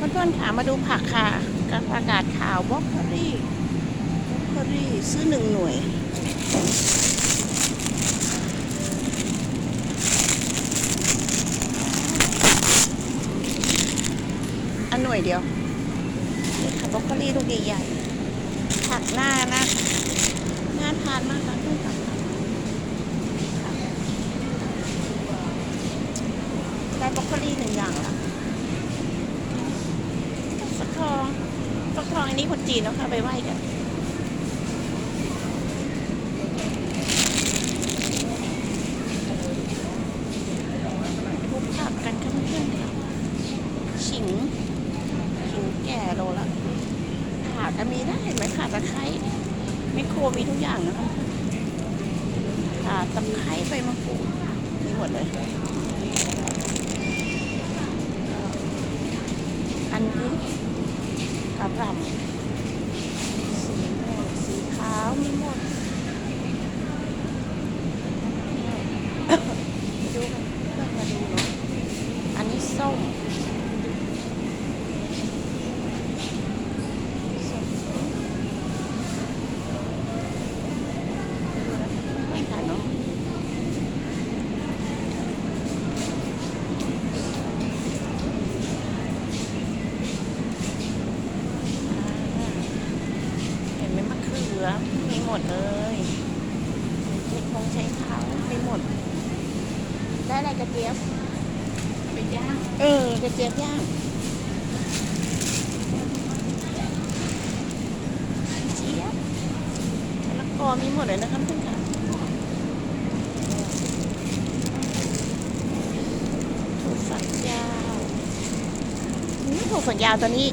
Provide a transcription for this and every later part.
เพื่อนๆค่ะมาดูผักค่ะกับอากาศขาวบล็อกโคลี่บล็อกโคลี่ซื้อหนึ่งหน่วยอันหน่วยเดียวนี่ค่ะบล็อกโคลี่ลูกใหญ่ๆผักหน้านะน่าทานมากค่ะเพื่อนค่ะได้บล็อกโคลี่หนึ่งอย่างละฟักทองฟัก ทองอันนี้คนจีนเขาะค่ะไปไหว้กันทุกผักกันค่ะเพื่อนๆค่ะฉิงขิงแก่โลละขาก็มีได้เห็นไหมขาตะไคร้ไมโครมีทุกอย่างนะคะขาตะไคร้ใบมะกรูดมีหมดเลยอันนี้ กระหล่ำสีม่วงสีขาวมีหมดดูกันเพื่อนมาดูเนาะอันนี้ส้มส้มไม่ค่ะเนาะอ่าเห็นไหมมะเขือ มี หมดเลยใช้คงใช้เท้ามีหมด ได้อะไรกระเจี๊ยบไปย่างเออกระเจี๊ยบย่างเจี๊ยบมะละกอมีหมดเลยนะคะเพื่อนค่ะถั่วฝักยาวนี่ถั่วฝักยาวตอนนี้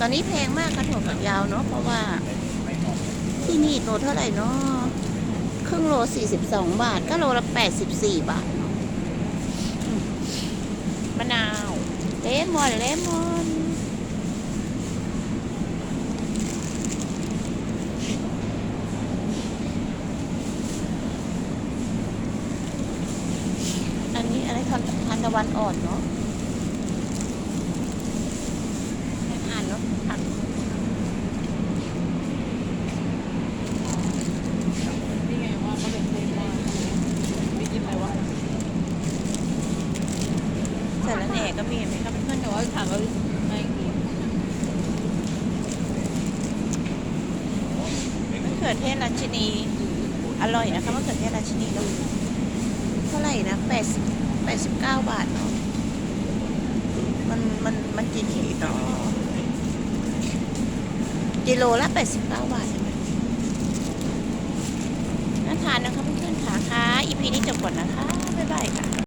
ตอนนี้แพงมากค่ะถั่วฝักยาวเนาะเพราะว่า ที่นี่โลเท่าไหร่เนาะครึ่งโลสี่สิบสองบาท ก็โลละแปดสิบสี่บาทเนาะมะนาว เลมอน เลมอนอันนี้อะไรทานทานตะวันอ่อนเนาะให้อ่านเนาะผัก นี่ไงว่าเขาเป็นเทมาไม่กินอะไรวะ สารแหน่ก็มีเห็นไหมครับเพื่อนๆแต่ว่าถามว่าไม่กินมะเขือเทศราชินี อร่อยนะคะมะเขือเทศราชินีลูกเท่าไหร่นะแปดแปดสิบเก้าบาทเนาะมันมันมันกี่ขีดเนาะกิโลละแปดสิบเก้าบาทใช่ไหมน่าทานนะคะเพื่อนๆค่ะค่ะอีพีนี้จบก่อนนะคะ บ๊ายบายค่ะ